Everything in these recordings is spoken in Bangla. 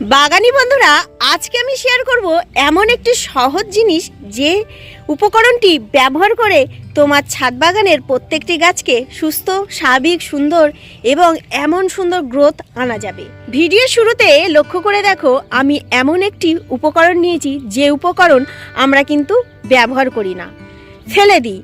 বাগানি বন্ধুরা, আজকে আমি শেয়ার করব এমন একটি সহজ জিনিস যে উপকরণটি ব্যবহার করে তোমার ছাদ বাগানের প্রত্যেকটি গাছকে সুস্থ, স্বাভাবিক, সুন্দর এবং এমন সুন্দর গ্রোথ আনা যাবে। ভিডিও শুরুতে লক্ষ্য করে দেখো, আমি এমন একটি উপকরণ নিয়েছি যে উপকরণ আমরা কিন্তু ব্যবহার করি না। ফেলে দিই।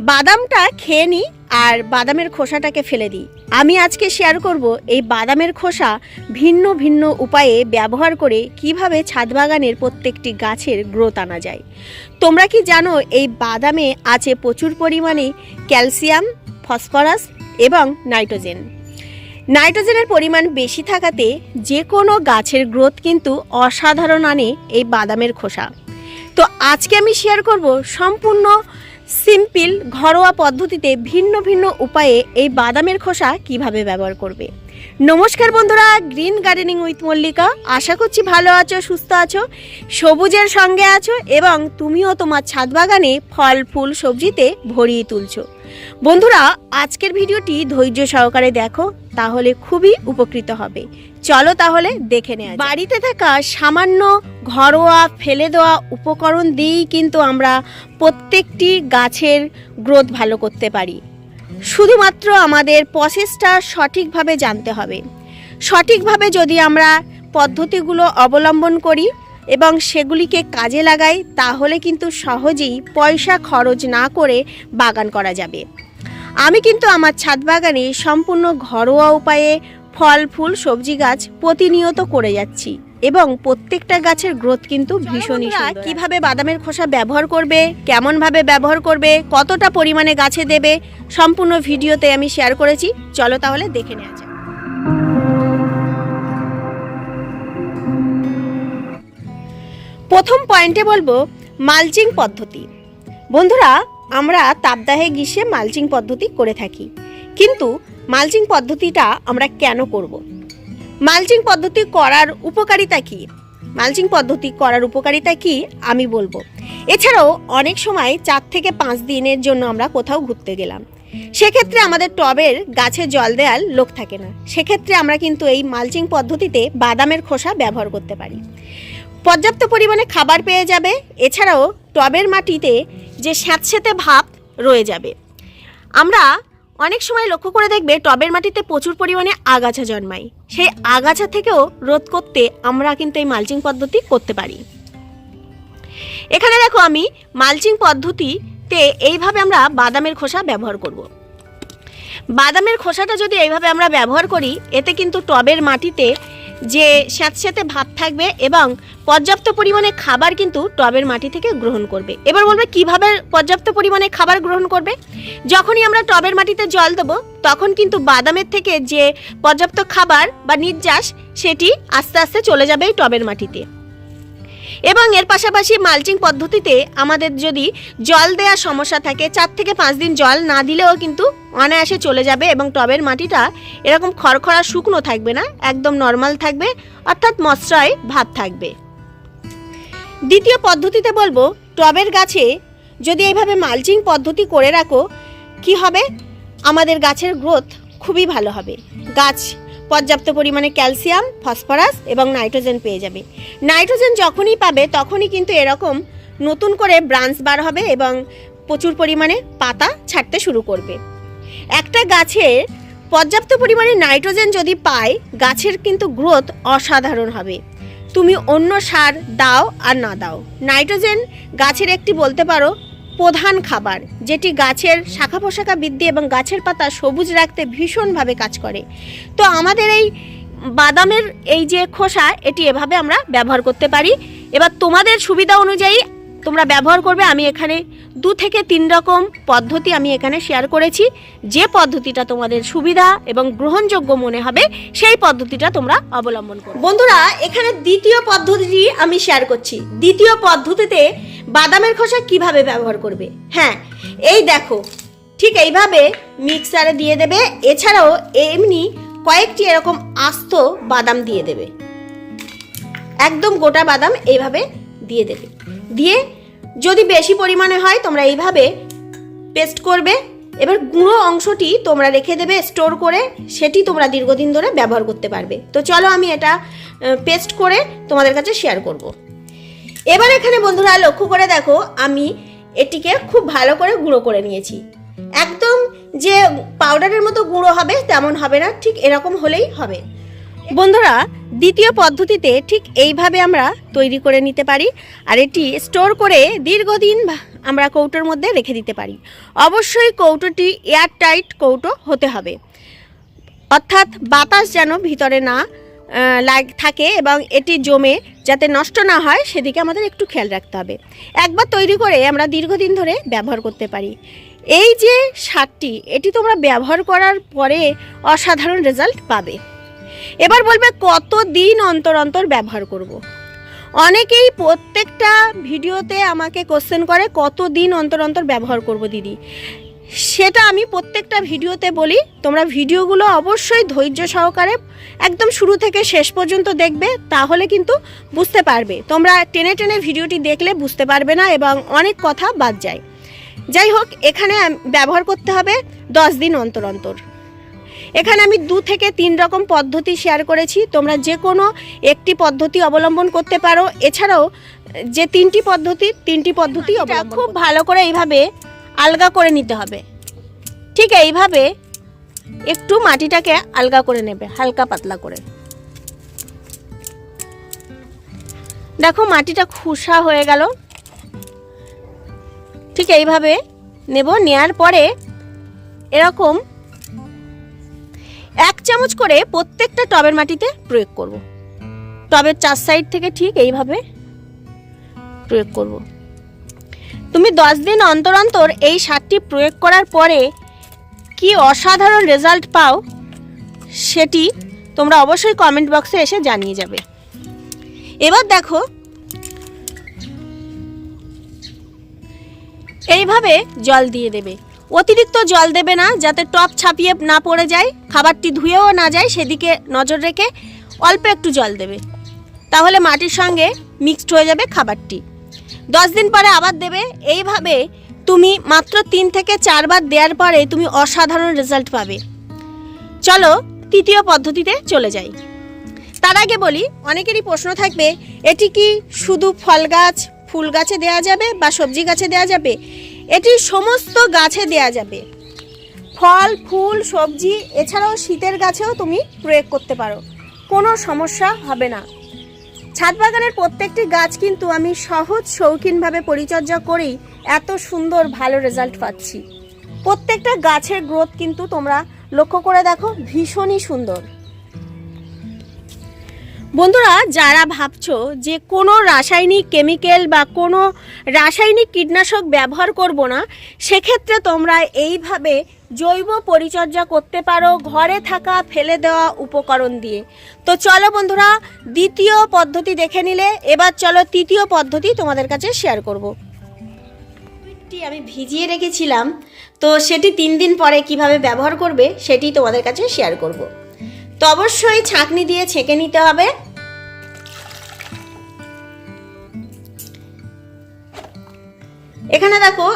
বাদামটা খেয়ে নিই আর বাদামের খোসাটাকে ফেলে দিই। আমি আজকে শেয়ার করব এই বাদামের খোসা ভিন্ন ভিন্ন উপায়ে ব্যবহার করে কীভাবে ছাদ বাগানের প্রত্যেকটি গাছের গ্রোথ আনা যায়। তোমরা কি জানো এই বাদামে আছে প্রচুর পরিমাণে ক্যালসিয়াম, ফসফরাস এবং নাইট্রোজেন। নাইট্রোজেনের পরিমাণ বেশি থাকাতে যে কোনো গাছের গ্রোথ কিন্তু অসাধারণ আনে এই বাদামের খোসা। তো আজকে আমি শেয়ার করব সম্পূর্ণ সিম্পল ঘরোয়া পদ্ধতিতে ভিন্ন ভিন্ন উপায়ে এই বাদামের খোসা কীভাবে ব্যবহার করবে? নমস্কার বন্ধুরা গ্রিন গার্ডেনিং উইথ মল্লিকা আশা করছি ভালো আছো, সুস্থ আছো, সবুজের সঙ্গে আছো এবং তুমিও তোমার ছাদ বাগানে ফল, ফুল, সবজিতে ভরিয়ে তুলছো। বন্ধুরা, আজকের ভিডিওটি ধৈর্য সহকারে দেখো, তাহলে খুবই উপকৃত হবে। চলো তাহলে দেখে নেওয়া বাড়িতে থাকা সামান্য ঘরোয়া ফেলে দেওয়া উপকরণ দিয়েই কিন্তু আমরা প্রত্যেকটি গাছের গ্রোথ ভালো করতে পারি। শুধুমাত্র আমাদের প্রসেসটা সঠিকভাবে জানতে হবে। সঠিকভাবে যদি আমরা পদ্ধতিগুলো অবলম্বন করি এবং সেগুলিকে কাজে লাগাই, তাহলে কিন্তু সহজেই পয়সা খরচ না করে বাগান করা যাবে। আমি কিন্তু আমার ছাদ বাগানে সম্পূর্ণ ঘরোয়া উপায়ে ফল ফুল সবজি গাছ প্রতিনিয়ত করে যাচ্ছি এবং প্রত্যেকটা গাছের গ্রোথ কিন্তু ভীষণই কীভাবে বাদামের খোসা ব্যবহার করবে কেমন ভাবে ব্যবহার করবে কতটা পরিমাণে গাছে দেবে সম্পূর্ণ ভিডিওতে আমি শেয়ার করেছি। চলো তাহলে দেখে নেওয়া যাক। প্রথম পয়েন্টে বলব মালচিং পদ্ধতি। বন্ধুরা আমরা তাপদাহে গ্রীষ্মে মালচিং পদ্ধতি করে থাকি। কিন্তু মালচিং পদ্ধতিটা আমরা কেন করব? মালচিং পদ্ধতি করার উপকারিতা কি? মালচিং পদ্ধতি করার উপকারিতা কি? আমি বলব। এছাড়াও অনেক সময় চার থেকে পাঁচ দিনের জন্য আমরা কোথাও ঘুরতে গেলাম। সেক্ষেত্রে আমাদের টবের গাছে জল দেওয়ার লোক থাকে না। সেক্ষেত্রে আমরা কিন্তু এই মালচিং পদ্ধতিতে বাদামের খোসা ব্যবহার করতে পারি। পর্যাপ্ত পরিমাণে খাবার পেয়ে যাবে। এছাড়াও টবের মাটিতে যে স্যাঁতস্যাঁতে ভাব রয়ে যাবে। আমরা অনেক সময় লক্ষ্য করে দেখবে টবের মাটিতে প্রচুর পরিমাণে আগাছা জন্মায় সেই আগাছা থেকেও রোধ করতে আমরা কিন্তু এই মালচিং পদ্ধতি করতে পারি এখানে দেখো আমি মালচিং পদ্ধতিতে এইভাবে আমরা বাদামের খোসা ব্যবহার করব। বাদামের খোসাটা যদি এইভাবে আমরা ব্যবহার করি, এতে কিন্তু টবের মাটিতে যে স্যাঁতস্যাঁতে ভাব থাকবে এবং পর্যাপ্ত পরিমাণে খাবার কিন্তু টবের মাটি থেকে গ্রহণ করবে। এবার বলবে, কীভাবে পর্যাপ্ত পরিমাণে খাবার গ্রহণ করবে? যখনই আমরা টবের মাটিতে জল দেবো, তখন কিন্তু বাদামের থেকে যে পর্যাপ্ত খাবার বা নির্যাস, সেটি আস্তে আস্তে চলে যাবে এই টবের মাটিতে। এবং এর পাশাপাশি মালচিং পদ্ধতিতে আমাদের যদি জল দেওয়ার সমস্যা থাকে, চার থেকে পাঁচ দিন জল না দিলেও কিন্তু অনায়াসে চলে যাবে এবং টবের মাটিটা এরকম খড়খড়া শুকনো থাকবে না, একদম নর্মাল থাকবে, অর্থাৎ মশরায় ভাব থাকবে। দ্বিতীয় পদ্ধতিতে বলব, টবের গাছে যদি এইভাবে মালচিং পদ্ধতি করে রাখো, কি হবে? আমাদের গাছের গ্রোথ খুবই ভালো হবে। গাছ পর্যাপ্ত পরিমাণে ক্যালসিয়াম, ফসফরাস এবং নাইট্রোজেন পেয়ে যাবে। নাইট্রোজেন যখনই পাবে, তখনই কিন্তু এরকম নতুন করে ব্রাঞ্চ বার হবে এবং প্রচুর পরিমাণে পাতা ছাড়তে শুরু করবে। একটা গাছের পর্যাপ্ত পরিমাণে নাইট্রোজেন যদি পায়, গাছের কিন্তু গ্রোথ অসাধারণ হবে। তুমি অন্য সার দাও আর না দাও। নাইট্রোজেন গাছের একটি বলতে পারো প্রধান খাবার, যেটি গাছের শাখা পোশাখা বৃদ্ধি এবং গাছের পাতা সবুজ রাখতে ভীষণভাবে কাজ করে। তো আমাদের এই বাদামের এই যে খোসা, এটি এভাবে আমরা ব্যবহার করতে পারি। এবার তোমাদের সুবিধা অনুযায়ী তোমরা ব্যবহার করবে, আমি এখানে দু থেকে তিন রকম পদ্ধতি আমি এখানে শেয়ার করেছি। যে পদ্ধতিটা তোমাদের সুবিধা এবং গ্রহণযোগ্য মনে হবে, সেই পদ্ধতিটা তোমরা অবলম্বন করো। বন্ধুরা, এখানে দ্বিতীয় পদ্ধতিটি আমি শেয়ার করছি। দ্বিতীয় পদ্ধতিতে বাদামের খোসা কীভাবে ব্যবহার করবে? হ্যাঁ এই দেখো, ঠিক এইভাবে মিক্সারে দিয়ে দেবে। এছাড়াও এমনি কয়েকটি এরকম আস্ত বাদাম দিয়ে দেবে। একদম গোটা বাদাম এইভাবে দিয়ে দেবে। দিয়ে যদি বেশি পরিমাণে হয়, তোমরা এইভাবে পেস্ট করবে। এবার গুঁড়ো অংশটি তোমরা রেখে দেবে স্টোর করে, সেটি তোমরা দীর্ঘদিন ধরে ব্যবহার করতে পারবে। তো চলো আমি এটা পেস্ট করে তোমাদের কাছে শেয়ার করব। এবার এখানে বন্ধুরা লক্ষ্য করে দেখো, আমি এটিকে খুব ভালো করে গুঁড়ো করে নিয়েছি। একদম যে পাউডারের মতো গুঁড়ো হবে, তেমন হবে না, ঠিক এরকম হলেই হবে। বন্ধুরা, দ্বিতীয় পদ্ধতিতে ঠিক এইভাবে আমরা তৈরি করে নিতে পারি আর এটি স্টোর করে দীর্ঘদিন আমরা কৌটোর মধ্যে রেখে দিতে পারি। অবশ্যই কৌটোটি এয়ারটাইট কৌটো হতে হবে। অর্থাৎ বাতাস যেন ভিতরে না লাগ থাকে এবং এটি জমে যাতে নষ্ট না হয়, সেদিকে আমাদের একটু খেয়াল রাখতে হবে। একবার তৈরি করে আমরা দীর্ঘদিন ধরে ব্যবহার করতে পারি। এই যে সারটি, এটি তোমরা ব্যবহার করার পরে অসাধারণ রেজাল্ট পাবে। এবার বলবে কত দিন অন্তর অন্তর ব্যবহার করব। অনেকেই প্রত্যেকটা ভিডিওতে আমাকে কোশ্চেন করে কত দিন অন্তর অন্তর ব্যবহার করব দিদি? সেটা আমি প্রত্যেকটা ভিডিওতে বলি। তোমরা ভিডিওগুলো অবশ্যই ধৈর্য সহকারে একদম শুরু থেকে শেষ পর্যন্ত দেখবে, তাহলে কিন্তু বুঝতে পারবে। তোমরা টেনে টেনে ভিডিওটি দেখলে বুঝতে পারবে না এবং অনেক কথা বাদ যায়। যাই হোক, এখানে ব্যবহার করতে হবে দশ দিন অন্তর অন্তর। এখানে আমি দু থেকে তিন রকম পদ্ধতি শেয়ার করেছি। তোমরা যে কোনো একটি পদ্ধতি অবলম্বন করতে পারো। এছাড়াও যে তিনটি পদ্ধতি তিনটি পদ্ধতি খুব ভালো করে এইভাবে আলগা করে নিতে হবে। ঠিক এইভাবে একটু মাটিটাকে আলগা করে নেবে হালকা পাতলা করে। দেখো মাটিটা খুসা হয়ে গেল। ঠিক এইভাবে নেব। নেয়ার পরে এরকম চামচ করে প্রত্যেকটা টবের মাটিতে প্রয়োগ করব। টবের চার সাইড থেকে ঠিক এইভাবে প্রয়োগ করব। তুমি দশ দিন অন্তর অন্তর এই সারটি প্রয়োগ করার পরে কি অসাধারণ রেজাল্ট পাও সেটি তোমরা অবশ্যই কমেন্ট বক্সে এসে জানিয়ে যাবে। এবার দেখো, এইভাবে জল দিয়ে দেবে। অতিরিক্ত জল দেবে না, যাতে টপ ছাপিয়ে না পড়ে যায়, খাবারটি ধুয়েও না যায়, সেদিকে নজর রেখে অল্প একটু জল দেবে। তাহলে মাটির সঙ্গে মিক্সড হয়ে যাবে খাবারটি। দশ দিন পরে আবার দেবে। এইভাবে তুমি মাত্র তিন থেকে চারবার দেওয়ার পরে তুমি অসাধারণ রেজাল্ট পাবে। চলো তৃতীয় পদ্ধতিতে চলে যাই। তার আগে বলি, অনেকেরই প্রশ্ন থাকবে, এটি কি শুধু ফল গাছ, ফুল গাছে দেওয়া যাবে বা সবজি গাছে দেওয়া যাবে? এটি সমস্ত গাছে দেয়া যাবে। ফল, ফুল, সবজি, এছাড়াও শীতের গাছেও তুমি প্রয়োগ করতে পারো। কোনো সমস্যা হবে না। ছাদ বাগানের প্রত্যেকটি গাছ কিন্তু আমি সহজ শৌখিনভাবে পরিচর্যা করেই এত সুন্দর ভালো রেজাল্ট পাচ্ছি। প্রত্যেকটা গাছের গ্রোথ কিন্তু তোমরা লক্ষ্য করে দেখো, ভীষণই সুন্দর। বন্ধুরা, যারা ভাবছ যে কোনো রাসায়নিক কেমিক্যাল বা কোনো রাসায়নিক কীটনাশক ব্যবহার করব না, সেক্ষেত্রে তোমরা এইভাবে জৈব পরিচর্যা করতে পারো, ঘরে থাকা, ফেলে দেওয়া উপকরণ দিয়ে। তো চলো বন্ধুরা, দ্বিতীয় পদ্ধতি দেখে নিলে, এবার চলো তৃতীয় পদ্ধতি তোমাদের কাছে শেয়ার করব। আমি ভিজিয়ে রেখেছিলাম, তো সেটি তিন দিন পরে কীভাবে ব্যবহার করবে, সেটি তোমাদের কাছে শেয়ার করব। তো অবশ্যই ছাঁকনি দিয়ে ছেঁকে নিতে হবে। এখানে দেখো,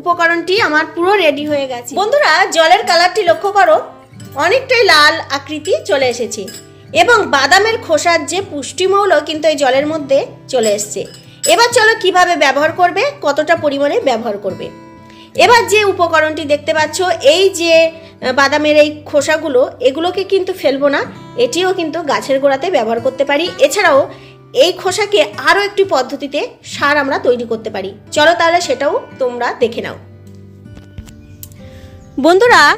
উপকরণটি আমার পুরো রেডি হয়ে গেছে। বন্ধুরা, জলের কালারটি লক্ষ্য করো, অনেকটাই লাল আকৃতি চলে এসেছে এবং বাদামের খোসার যে পুষ্টিমৌল কিন্তু এই জলের মধ্যে চলে এসছে। এবার চলো কীভাবে ব্যবহার করবে, কতটা পরিমাণে ব্যবহার করবে। এবার যে উপকরণটি দেখতে পাচ্ছ, এই যে বাদামের এই খোসাগুলো, এগুলোকে কিন্তু ফেলব না। এটিও কিন্তু গাছের গোড়াতে ব্যবহার করতে পারি। এছাড়াও এই খোসাকে আরও একটি পদ্ধতিতে সার আমরা তৈরি করতে পারি। চলো তাহলে সেটাও তোমরা দেখে নাও। বন্ধুরা,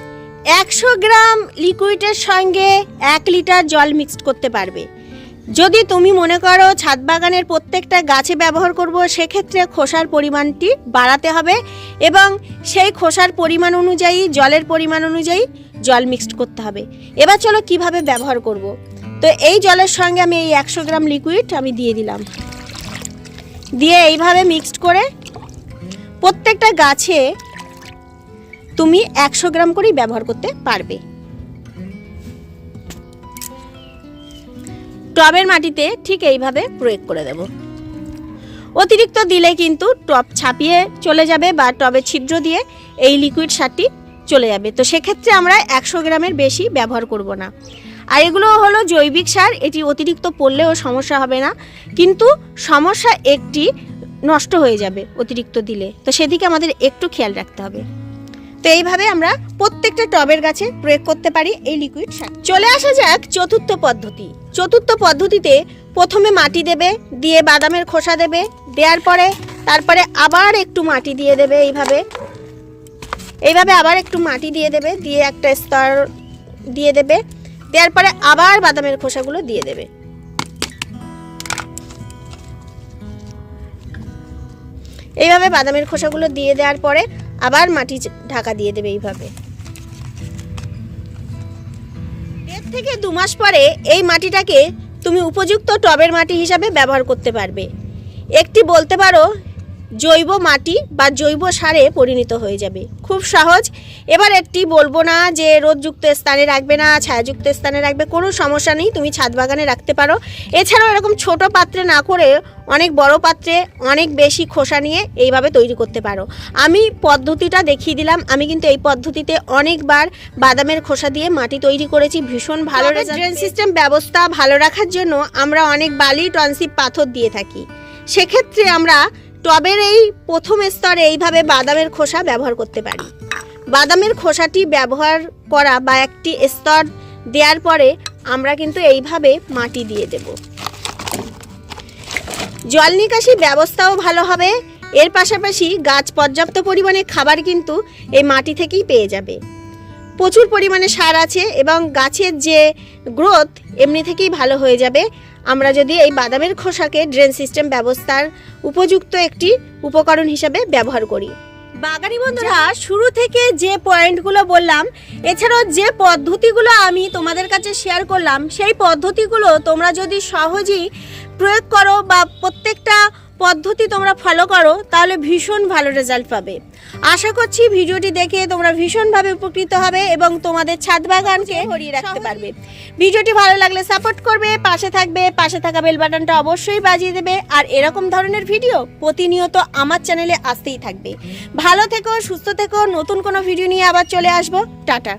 একশো গ্রাম লিকুইডের সঙ্গে এক লিটার জল মিক্সড করতে পারবে। যদি তুমি মনে করো ছাদ বাগানের প্রত্যেকটা গাছে ব্যবহার করব, সেক্ষেত্রে খোসার পরিমাণটি বাড়াতে হবে এবং সেই খোসার পরিমাণ অনুযায়ী, জলের পরিমাণ অনুযায়ী জল মিক্সড করতে হবে। এবার চলো কীভাবে ব্যবহার করব? তো এই জলের সঙ্গে আমি এই একশো গ্রাম লিকুইড আমি দিয়ে দিলাম। দিয়ে এইভাবে মিক্সড করে প্রত্যেকটা গাছে তুমি একশো গ্রাম করেই ব্যবহার করতে পারবে। টবের মাটিতে ঠিক এইভাবে প্রয়োগ করে দেব। অতিরিক্ত দিলে কিন্তু টব ছাপিয়ে চলে যাবে বা টবে ছিদ্র দিয়ে এই লিকুইড সারটি চলে যাবে। তো সেক্ষেত্রে আমরা একশো গ্রামের বেশি ব্যবহার করব না। আর এগুলো হলো জৈবিক সার, এটি অতিরিক্ত পড়লেও সমস্যা হবে না। কিন্তু সমস্যা একটি নষ্ট হয়ে যাবে অতিরিক্ত দিলে। তো সেদিকে আমাদের একটু খেয়াল রাখতে হবে। তো এইভাবে আমরা প্রত্যেকটা টবের গাছে প্রয়োগ করতে পারি এই লিকুইড সার। চলে আসা যাক চতুর্থ পদ্ধতি। চতুর্থ পদ্ধতিতে প্রথমে মাটি দেবে, দিয়ে বাদামের খোসা দেবে, দেওয়ার পরে তারপরে আবার একটু মাটি দিয়ে দেবে এইভাবে। এইভাবে আবার একটু মাটি দিয়ে দেবে, দিয়ে একটা স্তর দিয়ে দেবে, দেওয়ার পরে আবার বাদামের খোসাগুলো দিয়ে দেবে। এইভাবে বাদামের খোসাগুলো দিয়ে দেওয়ার পরে আবার মাটি ঢাকা দিয়ে দেবে এইভাবে। দেড় থেকে দু মাস পরে এই মাটিটাকে তুমি উপযুক্ত টবের মাটি হিসাবে ব্যবহার করতে পারবে। একটি বলতে পারো জৈব মাটি বা জৈব সারে পরিণত হয়ে যাবে। খুব সহজ। এবার একটি বলব না যে রোদযুক্ত স্থানে রাখবে না ছায়াযুক্ত স্থানে রাখবে কোনো সমস্যা নেই তুমি ছাদ বাগানে রাখতে পারো। এছাড়াও এরকম ছোট পাত্রে না করে অনেক বড় পাত্রে অনেক বেশি খোসা নিয়ে এইভাবে তৈরি করতে পারো। আমি পদ্ধতিটা দেখিয়ে দিলাম। আমি কিন্তু এই পদ্ধতিতে অনেকবার বাদামের খোসা দিয়ে মাটি তৈরি করেছি। ভীষণ ভালো ড্রেন সিস্টেম ব্যবস্থা ভালো রাখার জন্য আমরা অনেক বালি টনসিপ পাথর দিয়ে থাকি। সেক্ষেত্রে আমরা টবের এই প্রথম স্তরে এইভাবে বাদামের খোসা ব্যবহার করতে পারি। বাদামের খোসাটি ব্যবহার করা বা একটি স্তর দেওয়ার পরে আমরা কিন্তু এইভাবে মাটি দিয়ে দেব। জল নিকাশি ব্যবস্থাও ভালো হবে। এর পাশাপাশি গাছ পর্যাপ্ত পরিমাণে খাবার কিন্তু এই মাটি থেকেই পেয়ে যাবে। প্রচুর পরিমাণে সার আছে এবং গাছের যে গ্রোথ এমনি থেকেই ভালো হয়ে যাবে। আমরা যদি এই বাদামের খোসাকে ড্রেন সিস্টেম ব্যবস্থার উপযুক্ত একটি উপকরণ হিসাবে ব্যবহার করি। বাগানি বন্ধুরা, শুরু থেকে যে পয়েন্টগুলো বললাম, এছাড়াও যে পদ্ধতিগুলো আমি তোমাদের কাছে শেয়ার করলাম, সেই পদ্ধতিগুলো তোমরা যদি সহজেই প্রয়োগ করো বা প্রত্যেকটা পদ্ধতি তোমরা ফলো করো তাহলে ভীষণ ভালো রেজাল্ট পাবে। আশা করছি ভিডিওটি দেখে তোমরা ভীষণভাবে উপকৃত হবে এবং তোমাদের ছাদ বাগানকে ভরিয়ে রাখতে পারবে। ভিডিওটি ভালো লাগলে সাপোর্ট করবে পাশে থাকবে পাশে থাকা বেল বাটনটা অবশ্যই বাজিয়ে দেবে। আর এরকম ধরনের ভিডিও প্রতিনিয়ত আমার চ্যানেলে আসতেই থাকবে। ভালো থেকো সুস্থ থেকো নতুন কোনো ভিডিও নিয়ে আবার চলে আসব। টাটা।